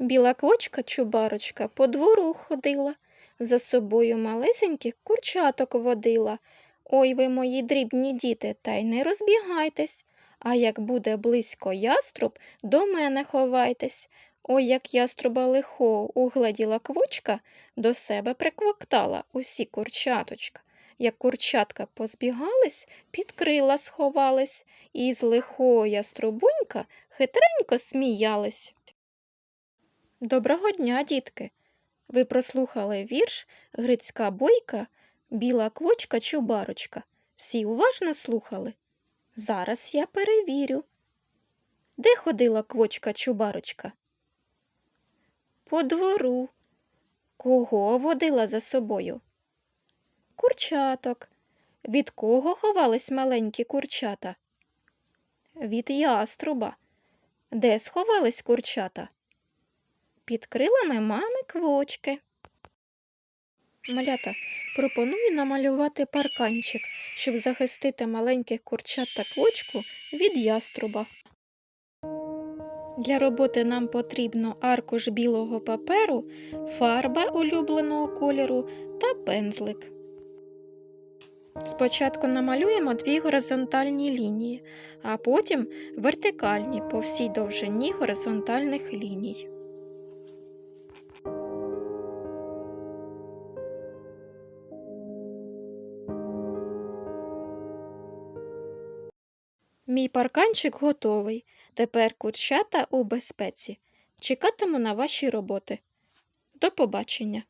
Біла квочка чубарочка по двору ходила, за собою малесеньких курчаток водила. Ой ви, мої дрібні діти, та й не розбігайтесь. А як буде близько яструб, до мене ховайтесь. Ой, як яструба лихого угледіла квочка, до себе приквоктала усі курчаточка. Як курчатка позбігались, під крила сховались, і з лихого яструбунька хитренько сміялись. Доброго дня, дітки! Ви прослухали вірш Грицька бойка, біла квочка чубарочка. Всі уважно слухали? Зараз я перевірю. Де ходила квочка чубарочка? По двору. Кого водила за собою? Курчаток. Від кого ховались маленькі курчата? Від яструба. Де сховались курчата? Під крилами мами квочки. Малята, пропоную намалювати парканчик, щоб захистити маленьких курчат та квочку від яструба. Для роботи нам потрібно аркуш білого паперу, фарба улюбленого кольору та пензлик. Спочатку намалюємо дві горизонтальні лінії, а потім вертикальні по всій довжині горизонтальних ліній. Мій парканчик готовий. Тепер курчата у безпеці. Чекатиму на ваші роботи. До побачення!